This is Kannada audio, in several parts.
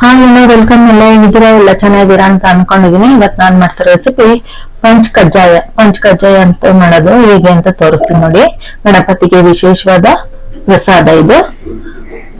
ಹಾಯ್ ವೆಲ್ಕಮ್ ಎಲ್ಲ ಹೇಗಿದ್ದೀರಾ? ಎಲ್ಲ ಚೆನ್ನಾಗಿದ್ದೀರಾ ಅಂತ ಅನ್ಕೊಂಡಿದೀನಿ. ಇವತ್ ನಾನ್ ಮಾಡ್ತಿರೋ ರೆಸಿಪಿ ಪಂಚ್ ಕಜ್ಜಾಯ ಪಂಚ್ ಕಜ್ಜಾಯ ಅಂತ ಮಾಡೋದು ಹೇಗೆ ಅಂತ ತೋರಿಸ್ತೀನಿ ನೋಡಿ. ಗಣಪತಿಗೆ ವಿಶೇಷವಾದ ಪ್ರಸಾದ ಇದು.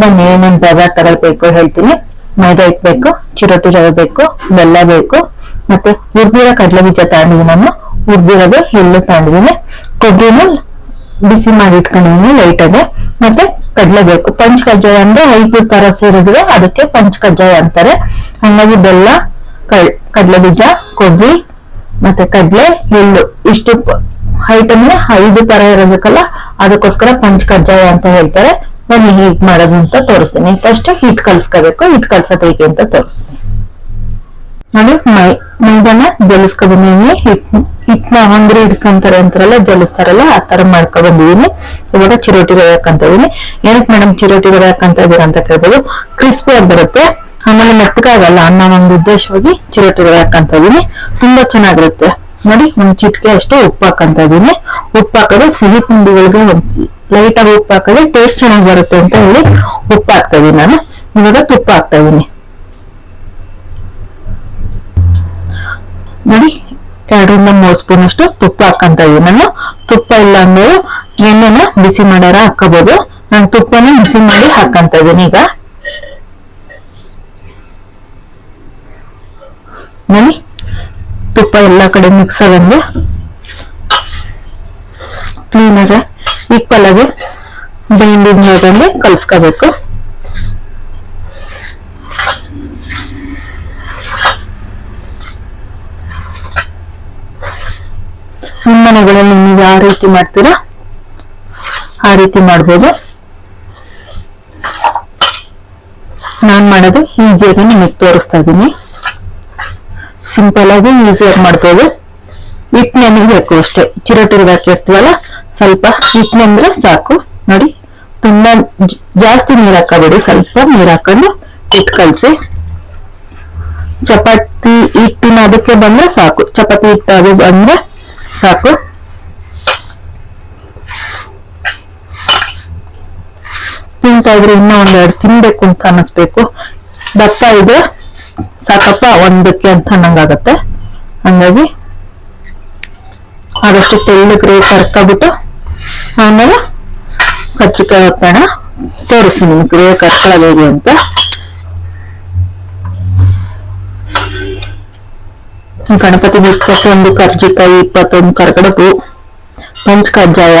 ಬನ್ನಿ, ಏನೇನ್ ಪದಾರ್ಥಗಳು ಬೇಕು ಹೇಳ್ತೀನಿ. ಮೈದಾ ಹಿಟ್ಟು ಬೇಕು, ಚಿರೋಟಿ ರವೆ ಬೇಕು, ಬೆಲ್ಲ ಬೇಕು, ಮತ್ತೆ ಹುರ್ದಿರೋ ಕಡಲೆ ಬೀಜ ತಗೊಂಡಿದ್ದೀನಿ ನಾನು. ಹುರ್ದಿರೋದು ಎಳ್ಳು ತಗೊಂಡಿದ್ದೀನಿ ಕೊಬ್ಬರಿನ ಬಿಸಿ ಮಾಡಿ ಇಟ್ಕೊಂಡಿದ್ದೀನಿ ಲೈಟ್ ಅದೇ ಮತ್ತೆ ಕಡ್ಲೆ ಬೇಕು ಪಂಚ್ ಕಜ್ಜಾಯ ಅಂದ್ರೆ ಐದು ತರ ಸೇರಿದ್ರೆ ಅದಕ್ಕೆ ಪಂಚ್ ಕಜ್ಜಾಯ ಅಂತಾರೆ. ಹಂಗಾಗಿ ಬೆಲ್ಲ ಕಡ್- ಕಡ್ಲೆ ಬೀಜ, ಕೊಬ್ಬರಿ, ಮತ್ತೆ ಕಡ್ಲೆ, ಎಳ್ಳು. ಇಷ್ಟು ಐಟಮ್ ಐದು ತರ ಇರಬೇಕಲ್ಲ? ಅದಕ್ಕೋಸ್ಕರ ಪಂಚ್ ಕಜ್ಜಾಯ ಅಂತ ಹೇಳ್ತಾರೆ. ಬನ್ನಿ ಹೀಟ್ ಮಾಡೋದು ಅಂತ ತೋರಿಸ್ತೀನಿ. First hit ಕಲ್ಸ್ಕೋಬೇಕು. ಹಿಟ್ ಕಲ್ಸೋದು ಹೇಗೆ ಅಂತ ತೋರಿಸ್ತೀನಿ. ನಾನು ಮೈ, ಮೈದಾನ ಜಲಿಸ್ಕೊಬಂದಿದ್ದೀನಿ ಹಿಟ್, ಹಿಟ್ನ ಅಂಗಡಿ ಹಿಡ್ಕೊಂತಾರೆ ಅಂತಾರಲ್ಲ, ಜಲಿಸ್ತಾರಲ್ಲ, ಆ ತರ ಮಾಡ್ಕೊಬಂದಿದೀನಿ ಇವಾಗ ಚಿರೋಟಿ ರವೆ ಹಾಕಂತ ಇದೀನಿ. ಏನಕ್ಕೆ ಮೇಡಮ್ ಚಿರೋಟಿ ರವೆ ಹಾಕಂತ ಇದೀರ ಅಂತ ಕೇಳ್ಬೋದು. ಕ್ರಿಸ್ಪಿ ಆಗಿ ಬರುತ್ತೆ. ಆಮೇಲೆ ಮೆತ್ತಗಾಗಲ್ಲ, ಅನ್ನೋ ಒಂದು ಉದ್ದೇಶವಾಗಿ ಚಿರೋಟಿ ರವೆ ಹಾಕಂತ ಇದೀನಿ. ತುಂಬಾ ಚೆನ್ನಾಗಿರುತ್ತೆ. ನೋಡಿ, ಒಂದ್ ಚಿಟಿಕೆ ಅಷ್ಟು ಉಪ್ಪು ಹಾಕಂತ ಇದೀನಿ. ಉಪ್ಪು ಹಾಕಿದ್ರೆ ಸಿಹಿ ತಿಂಡಿಗಳಿಗೆ ಲೈಟ್ ಆಗಿ ಉಪ್ಪು ಹಾಕಿದ್ರೆ ಟೇಸ್ಟ್ ಚೆನ್ನಾಗಿ ಬರುತ್ತೆ ಅಂತ ಹೇಳಿ ಉಪ್ಪು ಹಾಕ್ತಾ ಇದೀನಿ ನಾನು. ಇವಾಗ ತುಪ್ಪ ಹಾಕ್ತಾ ಇದೀನಿ. ನೋಡಿ ಎರಡರಿಂದ ಮೂರು ಸ್ಪೂನ್ ಅಷ್ಟು ತುಪ್ಪ ಹಾಕಂತ ಇದೀನಿ. ನಾನು ತುಪ್ಪ ಇಲ್ಲ ಅಂದ್ರೆ ಎಣ್ಣೆನ ಬಿಸಿ ಮಾಡ್ಯಾರ ಹಾಕೋಬಹುದು ನಾನು ತುಪ್ಪನ ಬಿಸಿ ಮಾಡಿ ಹಾಕಂತ ಇದೀನಿ ಈಗ. ನೋಡಿ, ತುಪ್ಪ ಎಲ್ಲ ಕಡೆ ಮಿಕ್ಸ್ ಆಗಂಗೆ ಕ್ಲೀನಾಗ ಈಕ್ವಲ್ ಆಗಿ ಆಗಂಗೆ ಕಲ್ಸ್ಕೋಬೇಕು ನಿಮ್ಮ ಮನೆಗಳಲ್ಲಿ ನೀವು ಯಾವ ರೀತಿ ಮಾಡ್ತೀರಾ? ಆ ರೀತಿ ಮಾಡ್ಬೋದು. ನಾನ್ ಮಾಡೋದು ಈಸಿಯಾಗಿ ನಿಮಗೆ ತೋರಿಸ್ತಾ ಇದ್ದೀನಿ. ಸಿಂಪಲ್ ಆಗಿ ಈಸಿಯಾಗಿ ಮಾಡ್ಬೋದು. ಹಿಟ್ಟು ಬೇಕು ಅಷ್ಟೇ. ಚಿರೋಟಿ ಹಾಕಿರ್ತೀವಲ್ಲ, ಸ್ವಲ್ಪ ಹಿಟ್ಟು ಅಂದ್ರೆ ಸಾಕು. ನೋಡಿ, ತುಂಬಾ ಜಾಸ್ತಿ ನೀರ್ ಹಾಕಬೇಡಿ. ಸ್ವಲ್ಪ ನೀರ್ ಹಾಕೊಂಡು ಹಿಟ್ಟು ಕಲಸಿ. ಚಪಾತಿ ಹಿಟ್ಟಿನ ಅದಕ್ಕೆ ಬಂದ್ರೆ ಸಾಕು. ಚಪಾತಿ ಹಿಟ್ಟು ಅದು ಬಂದ್ರೆ ಸಾಕು. ಇದ್ರೆ ಇನ್ನೂ ಒಂದೆರಡು ತಿನ್ಬೇಕು ಅಂತ ಅನ್ನಿಸ್ಬೇಕು. ದಪ್ಪ ಇದೆ ಸಾಕಪ್ಪ ಒಂದಕ್ಕೆ ಅಂತ ಅನ್ನಂಗಾಗತ್ತೆ. ಹಂಗಾಗಿ ಆದಷ್ಟು ತೆಳ್ಳಗೆ ರೇಟ್ ಕರ್ಕೊಬಿಟ್ಟು ಆಮೇಲೆ ಕಚ್ಚಿಕಾಯಿ ಹಾಕೋಣ ತೋರಿಸ್ತೀನಿ ನಿಮ್ಗೆ ರೇಟ್ ಕರ್ಕೊಳ್ಳೋದು ಹೇಗೆ ಅಂತ. ಗಣಪತಿ ಇಪ್ಪತ್ತೊಂದು ಕರ್ಜಿಕಾಯಿ ಇಪ್ಪತ್ತೊಂದು ಕರ್ಕಡಬು ಪಂಚ್ ಕಜ್ಜಾಯ.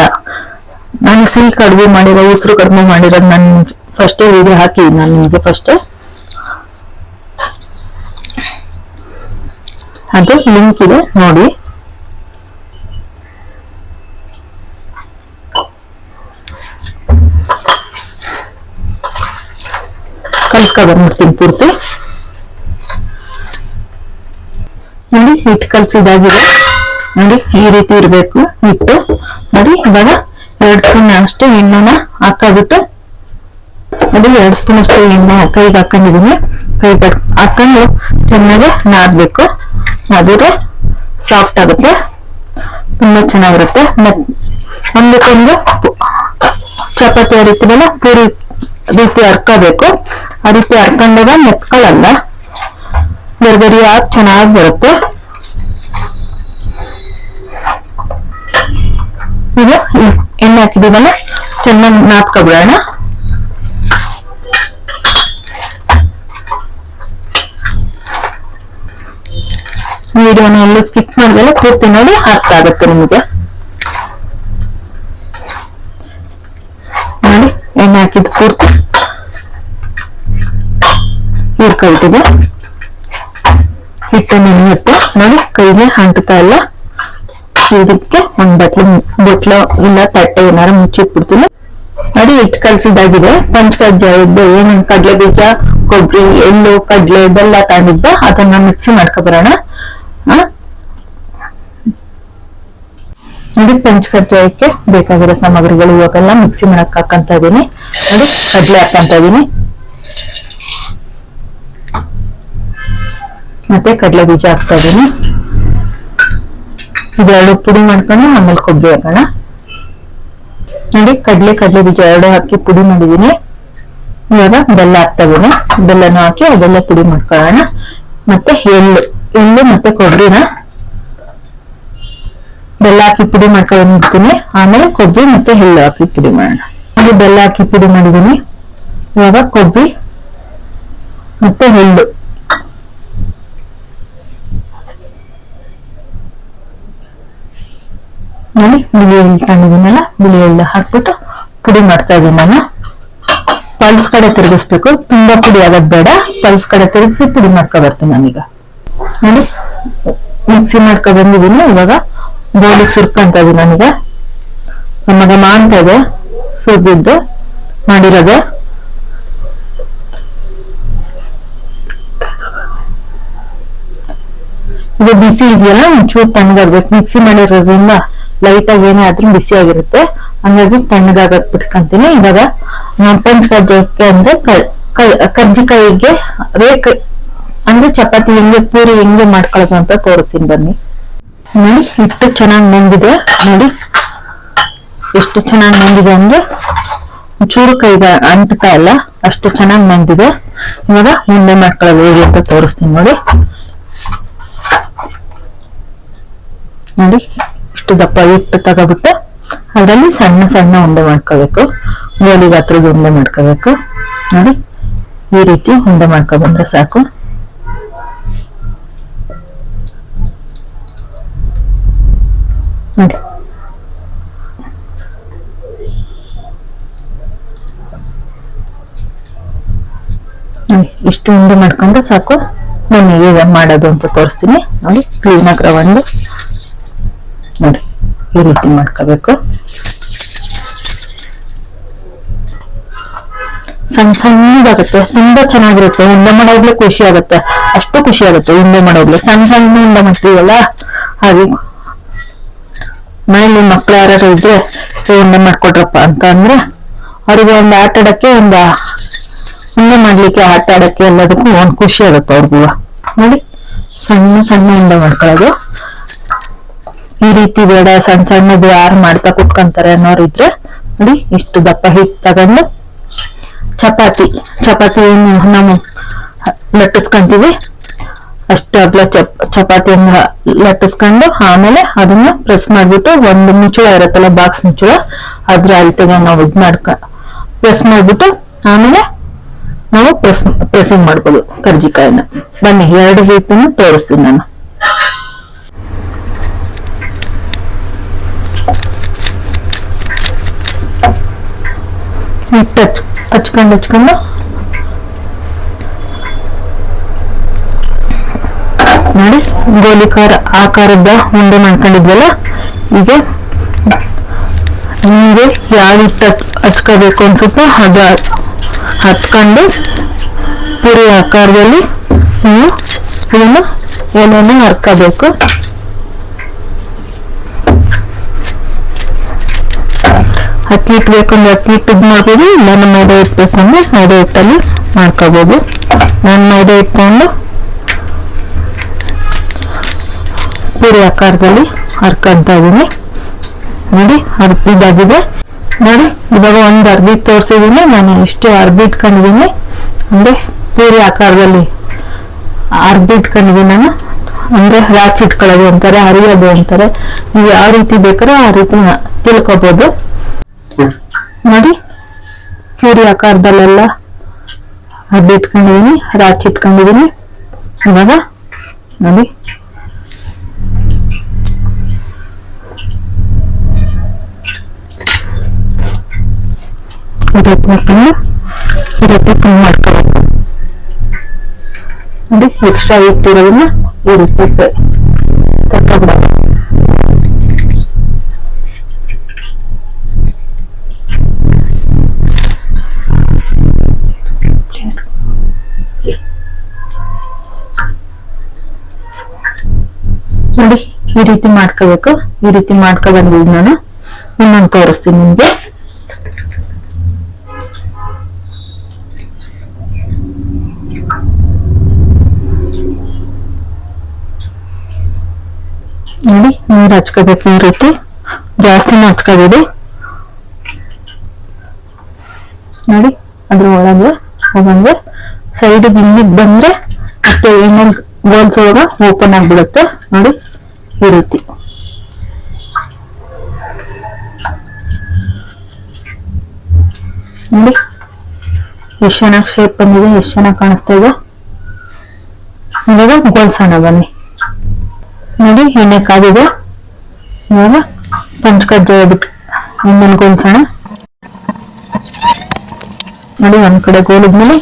ನಾನು ಸಿಹಿ ಕಡಿಮೆ ಮಾಡಿರೋ, ಉಸಿರು ಕಡಿಮೆ ಮಾಡಿರೋದು ನಾನು ಫಸ್ಟೇ ವಿಡಿಯೋ ಹಾಕಿ, ನಾನು ನಿಮಗೆ ಫಸ್ಟ್ ಅದು ಲಿಂಕ್ ಇದೆ, ನೋಡಿ. ಕಲ್ಸ್ಕೊ ಬಂದ್ಬಿಡ್ತೀನಿ ಪೂರ್ತಿ. ನೋಡಿ ಹಿಟ್ಟು ಕಲ್ಸಿದಾಗಿದೆ ನೋಡಿ, ಈ ರೀತಿ ಇರಬೇಕು, ಹಿಟ್ಟು. ನೋಡಿ ಇವಾಗ ನೋಡಿ ಎರಡು ಸ್ಪೂನ್ ಅಷ್ಟು ಎಣ್ಣೆ ಕೈಗೆ ಹಾಕೊಂಡಿದೀನಿ ಕೈಗೆ ಹಾಕೊಂಡು ಚೆನ್ನಾಗಿ ನಾದಬೇಕು. ನಾದಿದ್ರೆ ಸಾಫ್ಟ್ ಆಗುತ್ತೆ. ತುಂಬಾ ಚೆನ್ನಾಗಿರುತ್ತೆ. ಒಂದಕ್ಕೊಂದು ಚಪಾತಿ ಹರಿತೀವಲ್ಲ ಪೂರಿ ರೀತಿ ಹರ್ಕೋಬೇಕು ಆ ರೀತಿ ಹರ್ಕೊಂಡಾಗ ಮೆತ್ಕೊಳ್ಳಲ್ಲ ಗರ್ಗರಿ ಆಗಿ ಚೆನ್ನಾಗಿ ಬರುತ್ತೆ. ಈ ಎಣ್ಣೆ ಹಾಕಿದೀವಲ್ಲ ಚೆನ್ನಾಗಿ ನಾದ್ಕೊಬಿಡೋಣ. ವಿಡಿಯೋನ ಎಲ್ಲ ಸ್ಕಿಪ್ ಮಾಡಿದ್ರೆ ಪೂರ್ತಿ ನೋಡಿ ಅರ್ಥ ಆಗುತ್ತೆ ನಿಮಗೆ. ನೋಡಿ, ಎಣ್ಣೆ ಹಾಕಿದ್ದು ಪೂರ್ತಿ. ಹೀರ್ಕೊಳ್ತಿದೆ ಹಿಟ್ಟು ನೆನೆಯುತ್ತೆ ನೋಡಿ, ಕೈಗೆ ಅಂಟುತ್ತಾ ಇಲ್ಲ. ಇದಕ್ಕೆ ಒಂದ್ ಬಟ್ಲು ಬಟ್ಲು ಇಲ್ಲ, ತಟ್ಟೆ ಏನಾರ ಮುಚ್ಚಿಟ್ಬಿಡ್ತೀನಿ. ನೋಡಿ, ಹಿಟ್ಟು ಕಲ್ಸಿದಾಗಿದೆ ಪಂಚಕಜ್ಜಾಯದ್ದು ಏನೇನ್ ಕಡ್ಲೆ ಬೀಜ ಕೊಬ್ಬರಿ, ಎಳ್ಳು, ಕಡ್ಲೆ, ಬೆಲ್ಲ ತಗೊಂಡಿದ್ದೆ ಅದನ್ನ ಮಿಕ್ಸಿ ಮಾಡ್ಕೊಬರೋಣ ನೋಡಿ ಪಂಚಕಜ್ಜಾಯಕ್ಕೆ ಬೇಕಾಗಿರೋ ಸಾಮಗ್ರಿಗಳು ಇವಾಗೆಲ್ಲ ಮಿಕ್ಸಿ ಮಾಡಕ್ ಹಾಕಂತ ಇದೀನಿ. ಕಡ್ಲೆ ಹಾಕಂತ ಇದೀನಿ. ಮತ್ತೆ ಕಡಲೆ ಬೀಜ ಹಾಕ್ತಾ ಇದೀನಿ. ಇದೆರಡು ಪುಡಿ ಮಾಡ್ಕೊಂಡು ಆಮೇಲೆ ಕೊಬ್ಬರಿ ಹಾಕೋಣ. ನೋಡಿ, ಕಡ್ಲೆ, ಕಡಲೆ ಬೀಜ ಎರಡು ಹಾಕಿ ಪುಡಿ ಮಾಡಿದೀನಿ. ಇವಾಗ ಬೆಲ್ಲ ಹಾಕ್ತಾ ಇದೀನಿ. ಬೆಲ್ಲನೂ ಹಾಕಿ ಅದೆಲ್ಲ ಪುಡಿ ಮಾಡ್ಕೊಳ್ಳೋಣ. ಮತ್ತೆ ಎಳ್ಳು. ಎಳ್ಳು ಮತ್ತೆ ಕೊಬ್ಬರಿನ ಬೆಲ್ಲ ಹಾಕಿ ಪುಡಿ ಮಾಡ್ಕೊಂಡಿರ್ತೀನಿ ಆಮೇಲೆ ಕೊಬ್ಬರಿ ಮತ್ತೆ ಎಳ್ಳು ಹಾಕಿ ಪುಡಿ ಮಾಡೋಣ. ಹಾಗೆ ಬೆಲ್ಲ ಹಾಕಿ ಪುಡಿ ಮಾಡಿದೀನಿ ಇವಾಗ ಕೊಬ್ಬರಿ ಮತ್ತೆ ಎಳ್ಳು. ನೋಡಿ, ಬಿಳಿ ಎಳ್ಳು ತಂದಿದ್ದೀನಲ್ಲ ಬಿಳಿ ಎಳ್ಳು ಹಾಕ್ಬಿಟ್ಟು ಪುಡಿ ಮಾಡ್ತಾ ಇದ್ದೀನಿ ನಾನು. ಪಲ್ಸ್ ಕಡೆ ತಿರುಗಿಸ್ಬೇಕು. ತುಂಬಾ ಪುಡಿ ಆಗೋದ್ ಬೇಡ. ಪಲ್ಸ್ ಕಡೆ ತಿರುಗಿಸಿ ಪುಡಿ ಮಾಡ್ಕೊ ಬರ್ತೀನಿ ನಾನೀಗ. ನೋಡಿ ಮಿಕ್ಸಿ ಮಾಡ್ಕೊ ಬಂದಿದ್ದೀನಿ. ಇವಾಗ ಬೋಲಿಗೆ ಸುರ್ಕೊಂತ ಇದೀನಿ ನನಗೆ. ನಮಗ ಮಾಂತ ಇದೆ. ಸುರಿದಿದ್ದು ಮಾಡಿರೋದು. ಇದು ಬಿಸಿ ಇದೆಯಲ್ಲ, ಒಂಚೂರು ತಣ್ಣಗಾಗ್ಬೇಕು ಮಿಕ್ಸಿ ಮಾಡಿರೋದ್ರಿಂದ ಲೈಟ್ ಆಗಿ ಏನೇ ಆದ್ರೂ ಬಿಸಿ ಆಗಿರುತ್ತೆ. ಹಂಗಾಗಿ ತಣ್ಣಗಾಗಕ್ ಬಿಟ್ಕೊಂತೀನಿ. ಇವಾಗ ನಾನ್ ಪಂಚ್ ಕಜ್ಜಾಯಕ್ಕೆ ಅಂದ್ರೆ ಕರ್ಜಿಕಾಯಿಗೆ ರೇಕ್ ಅಂದ್ರೆ ಚಪಾತಿ ಹೆಂಗೆ, ಪೂರಿ ಹೆಂಗೆ ಮಾಡ್ಕೊಳ್ಳೋದು ಅಂತ ತೋರಿಸ್ತೀನಿ ಬನ್ನಿ. ನೋಡಿ ಹಿಟ್ಟು ಚೆನ್ನಾಗಿ ನೆಂದಿದೆ. ನೋಡಿ, ಎಷ್ಟು ಚೆನ್ನಾಗಿ ನೆಂದಿದೆ ಅಂದ್ರೆ ಚೂರು ಕೈದ ಅಂಟ್ತಾ ಇಲ್ಲ ಅಷ್ಟು ಚೆನ್ನಾಗಿ ನೆಂದಿದೆ. ಇವಾಗ ಮುಂದೆ ಮಾಡ್ಕೊಳ್ಳೋದು ಹೇಗೆ ಅಂತ ತೋರಿಸ್ತೀನಿ ನೋಡಿ. ನೋಡಿ, ಇಷ್ಟು ದಪ್ಪ ಹಿಟ್ಟು ತಗೋಬಿಟ್ಟು ಅದರಲ್ಲಿ ಸಣ್ಣ ಸಣ್ಣ ಉಂಡೆ ಮಾಡ್ಕೋಬೇಕು ಗೋಲಿ ಗಾತ್ರದ ಉಂಡೆ ಮಾಡ್ಕೋಬೇಕು ನೋಡಿ, ಈ ರೀತಿ ಉಂಡೆ ಮಾಡ್ಕೊಬಂದ್ರೆ ಸಾಕು. ನೋಡಿ, ಇಷ್ಟು ಉಂಡೆ ಮಾಡ್ಕೊಂಡ್ರೆ ಸಾಕು. ನಾನು ಈಗ ಮಾಡೋದು ಅಂತ ತೋರಿಸ್ತೀನಿ. ನೋಡಿ ಕ್ಲೀನಾಗಿ ರವಂಡು ನೋಡಿ, ಈ ರೀತಿ ಮಾಡ್ಕೋಬೇಕು. ಸಣ್ಣ ಸಣ್ಣದಾಗುತ್ತೆ. ತುಂಬಾ ಚೆನ್ನಾಗಿರುತ್ತೆ. ಉಂಡೆ ಮಾಡೋದ್ಲೆ ಖುಷಿ ಆಗುತ್ತೆ. ಅಷ್ಟು ಖುಷಿ ಆಗುತ್ತೆ ಉಂಡೆ ಮಾಡೋದ್ಲೆ. ಸಣ್ಣ ಸಣ್ಣ ಉಂಡೆ ಮಾಡ್ತೀವಲ್ಲ? ಹಾಗೆ ಮನೇಲಿ ಮಕ್ಳು ಯಾರು ಇದ್ರೆ ಉಂಡೆ ಮಾಡ್ಕೊಡ್ರಪ್ಪ ಅಂತ ಅಂದ್ರೆ, ಅವ್ರಿಗೆ ಒಂದು ಆಟ ಆಡಕ್ಕೆ ಒಂದು ಉಂಡೆ ಮಾಡ್ಲಿಕ್ಕೆ ಆಟ ಆಡಕ್ಕೆ ಎಲ್ಲದಕ್ಕೂ ಒಂದು ಖುಷಿ ಆಗುತ್ತೆ ಅವ್ರಿಗೂ ನೋಡಿ, ಸಣ್ಣ ಸಣ್ಣ ಉಂಡೆ ಮಾಡ್ಕೊಳ್ಳೋದು. ಈ ರೀತಿ ಬೇಡ, ಸಣ್ಣ ಸಣ್ಣದು ಯಾರು ಮಾಡ್ತಾ ಕುತ್ಕೊಂತಾರೆ ಅನ್ನೋರು ಇದ್ರೆ ನೋಡಿ, ಇಷ್ಟು ದಪ್ಪ ಹಿಟ್ಟು ತಗೊಂಡು ಚಪಾತಿ ಚಪಾತಿ ನಾವು ಲಟ್ಟಿಸ್ಕೊಂತೀವಿ. ಅಷ್ಟು ಅಗ್ಲ ಚಪ್ ಚಪಾತಿಯನ್ನ ಲಟ್ಟಿಸ್ಕೊಂಡು ಆಮೇಲೆ ಅದನ್ನ ಪ್ರೆಸ್ ಮಾಡ್ಬಿಟ್ಟು ಒಂದು ಮುಚ್ಚಳ ಇರುತ್ತಲ್ಲ ಬಾಕ್ಸ್ ಮುಚ್ಚಳ ಅದ್ರ ಅಲ್ಟಿಗೆ ನಾವು ಇದ್ ಮಾಡ್ಕ ಪ್ರೆಸ್ ಮಾಡ್ಬಿಟ್ಟು ಆಮೇಲೆ ನಾವು ಪ್ರೆಸ್ ಪ್ರೆಸಿಂಗ್ ಮಾಡ್ಬೋದು ಕರ್ಜಿಕಾಯಿನ ಬನ್ನಿ ಎರಡು ರೀತಿಯನ್ನು ತೋರಿಸ್ತೀನಿ ನಾನು ಹಿಟ್ಟು ಹಚ್ ಹಚ್ಕೊಂಡು ಹಚ್ಕೊಂಡು ನೋಡಿ ಗೋಲಿಕಾರ ಆಕಾರದ ಉಂಡೆ ಮಾಡ್ಕೊಂಡಿದ್ವಲ್ಲ ಈಗ ನಿಮಗೆ ಯಾವ ಹಿಟ್ಟು ಹಚ್ಕೋಬೇಕು ಅನ್ಸುತ್ತೋ ಅದು ಹಚ್ಕೊಂಡು ಪುರಿ ಆಕಾರದಲ್ಲಿ ನೀವು ಇದನ್ನು ಏನೇನು ಹರ್ಕೋಬೇಕು. ಅಕ್ಕಿ ಹಿಟ್ಟು ಬೇಕಂದ್ರೆ ಅಕ್ಕಿ ಇಟ್ಟಿದ್ ಮಾಡ್ಬೋದು, ಇಲ್ಲ ಮೈದಾ ಹಿಟ್ಟು ಬೇಕಂದ್ರೆ ಮೈದಾ ಹಿಟ್ಟಲ್ಲಿ ಮಾಡ್ಕೋಬೋದು. ನಾನು ಮೈದಾ ಇಟ್ಕೊಂಡು ಆಕಾರದಲ್ಲಿ ಹರ್ಕೊಂತ ಇದೀನಿ. ನೋಡಿ, ಹರ್ದಿದ್ದಾಗಿದೆ. ನೋಡಿ, ಇವಾಗ ಒಂದು ಅರ್ಬಿ ತೋರಿಸಿದ್ದೀನಿ. ನಾನು ಇಷ್ಟು ಅರ್ಬಿ ಇಟ್ಕೊಂಡಿದ್ದೀನಿ. ಅಂದ್ರೆ ಪೂರಿ ಆಕಾರದಲ್ಲಿ ಅರ್ಬಿ ಇಟ್ಕೊಂಡಿದ್ದೀನಿ ನಾನು. ಅಂದ್ರೆ ರಾಚಿ ಇಟ್ಕೊಳ್ಳೋದು ಅಂತಾರೆ, ಹರಿಯೋದು ಅಂತಾರೆ. ನೀವು ಯಾವ ರೀತಿ ಬೇಕಾರೋ ಆ ರೀತಿ ತಿಳ್ಕೊಬೋದು. ನೋಡಿ, ಪೂರಿ ಆಕಾರದಲ್ಲೆಲ್ಲ ಅರ್ಬಿ ಇಟ್ಕೊಂಡಿದ್ದೀನಿ, ರಾಚಿ ಇಟ್ಕೊಂಡಿದ್ದೀನಿ. ಇವಾಗ, ನೋಡಿ. ಹಾಕೊಂಡು ಈ ರೀತಿ ಮಾಡ್ಕೋಬೇಕು. ನೋಡಿ ಎಕ್ಸ್ಟ್ರಾ ಇಟ್ಟಿರೋದನ್ನ ಈ ರೀತಿ ನೋಡಿ, ಈ ರೀತಿ ಮಾಡ್ಕೋಬೇಕು. ಈ ರೀತಿ ಮಾಡ್ಕೊ ಬಂದಿದ್ದೀನಿ ನಾನು ಇನ್ನೊಂದು ತೋರಿಸ್ತೀನಿ ನಿಮ್ಗೆ. ನೋಡಿ, ನೀರು ಹಚ್ಕೋಬೇಕು ಈ ರೀತಿ ಜಾಸ್ತಿನ ಹಚ್ಕೋಬೇಡಿ. ನೋಡಿ, ಅದ್ರ ಒಳಗೆ ಹೋಗಂಗೆ ಸೈಡ್ ಇಲ್ಲಿಗೆ ಬಂದ್ರೆ ಮತ್ತೆ ಇನ್ನೊಂದು ಗೋಲ್ಸ್ ಒಳಗ ಓಪನ್ ಆಗ್ಬಿಡುತ್ತೆ. ನೋಡಿ, ಈ ರೀತಿ. ನೋಡಿ ಎಷ್ಟು ಚೆನ್ನಾಗಿ ಶೇಪ್ ಬಂದಿದೆ ಎಷ್ಟು ಚೆನ್ನಾಗಿ ಕಾಣಿಸ್ತಾ ಇದೆ. ಇವಾಗ ಗೋಲ್ಸೋಣ ಬನ್ನಿ. ನೋಡಿ, ಎಣ್ಣೆ ಕಾದಿದೆ ಇವಾಗ ಪಂಚಕಜ್ಜಾಯ ಬಿಟ್ಟು ಇನ್ನೊಂದು ಗೋಲ್ಸೋಣ ನೋಡಿ, ಒಂದ್ ಕಡೆ ಗೋಲಿದ್ಮೇಲೆ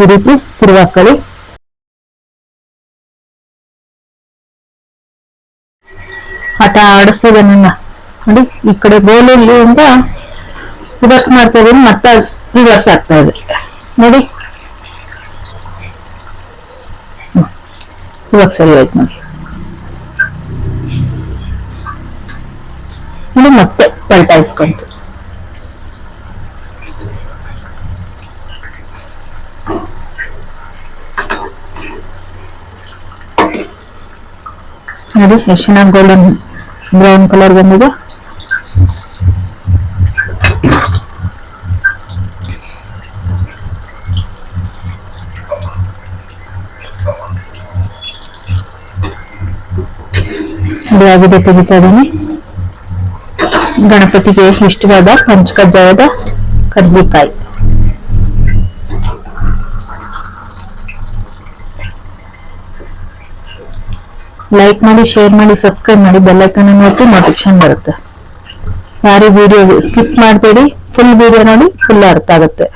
ಈ ರೀತಿ ತಿರುಗಾಕೊಳ್ಳಿ ಆಟ ಆಡಿಸ್ತಿದೆ ನನ್ನ. ನೋಡಿ, ಈ ಕಡೆ ಗೋಲಿಂದ ರಿವರ್ಸ್ ಮಾಡ್ತಾ ಇದೀನಿ ಮತ್ತೆ ರಿವರ್ಸ್ ಆಗ್ತಾ ಇದೆ. ನೋಡಿ. ಇವಾಗ ಸರಿ ಆಯ್ತು ನೋಡಿ. ನೋಡಿ ಮತ್ತೆ ಪಲ್ಟಾಯಿಸ್ಕೊಂತು ನೋಡಿ ಎಷ್ಟು ಚೆನ್ನಾಗಿ ಗೋಲ್ಡನ್ ಬ್ರೌನ್ ಕಲರ್ ಬಂದಿದೆ. ಆಗಿದೆ ತೆಗಿತಾ ಇದ್ದೀನಿ. ಗಣಪತಿಗೆ ಇಷ್ಟವಾದ ಪಂಚಕಜ್ಜಾಯದ ಕಡ್ಲಿಕಾಯಿ. ಲೈಕ್ ಮಾಡಿ ಶೇರ್ ಮಾಡಿ ಸಬ್ಸ್ಕ್ರೈಬ್ ಮಾಡಿ ಬೆಲ್ಲೈಕನ್ ಒತ್ತಿ ನೋಟಿಫಿಕೇಶನ್ ಬರುತ್ತೆ. ಯಾರು ವಿಡಿಯೋ ಸ್ಕಿಪ್ ಮಾಡಬೇಡಿ ಫುಲ್ ವಿಡಿಯೋ ನೋಡಿ ಫುಲ್ ಅರ್ಥ ಆಗುತ್ತೆ.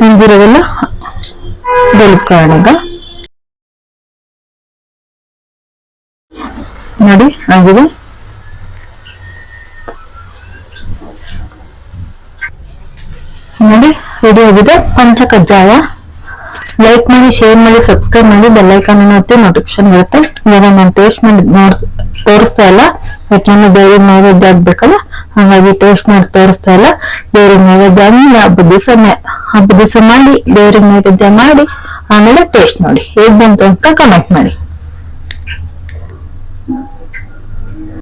ಹಿಂದಿರೋದೆಲ್ಲ ಬೆಳೆಸ್ಕೊಳ್ಳೋಣ ನೋಡಿ, ಆಗಿದೆ. ನೋಡಿ ರೆಡಿ ಆಗಿದೆ. ಪಂಚ ಕಜ್ಜಾಯ. ಲೈಕ್ ಮಾಡಿ ಶೇರ್ ಮಾಡಿ ಸಬ್ಸ್ಕ್ರೈಬ್ ಮಾಡಿ ಬೆಲ್ ಐಕಾನ್ ಒತ್ತಿ ನೋಟಿಫಿಕೇಶನ್ ಬರುತ್ತೆ. ಇವಾಗ ನಾನು ಟೇಸ್ಟ್ ಮಾಡಿ ತೋರಿಸ್ತಾ ಇಲ್ಲ. ಯಾಕೆಂದ್ರೆ ಬೇರೆ ನೈವೇದ್ಯ ಆಗ್ಬೇಕಲ್ಲ ಹಾಗಾಗಿ ಟೇಸ್ಟ್ ಮಾಡಿ ತೋರಿಸ್ತಾ ಇಲ್ಲ. ಬೇರೆ ನೈವೇದ್ಯ ಆದ್ಮೇಲೆ ಹಬ್ಬದ ದಿವಸ ಹಬ್ಬದ ದಿವಸ ಮಾಡಿ, ಬೇರೆ ನೈವೇದ್ಯ ಮಾಡಿ, ಆಮೇಲೆ ಟೇಸ್ಟ್ ನೋಡಿ. ಹೇಗ್ ಬಂತು ಅಂತ ಕಮೆಂಟ್ ಮಾಡಿ.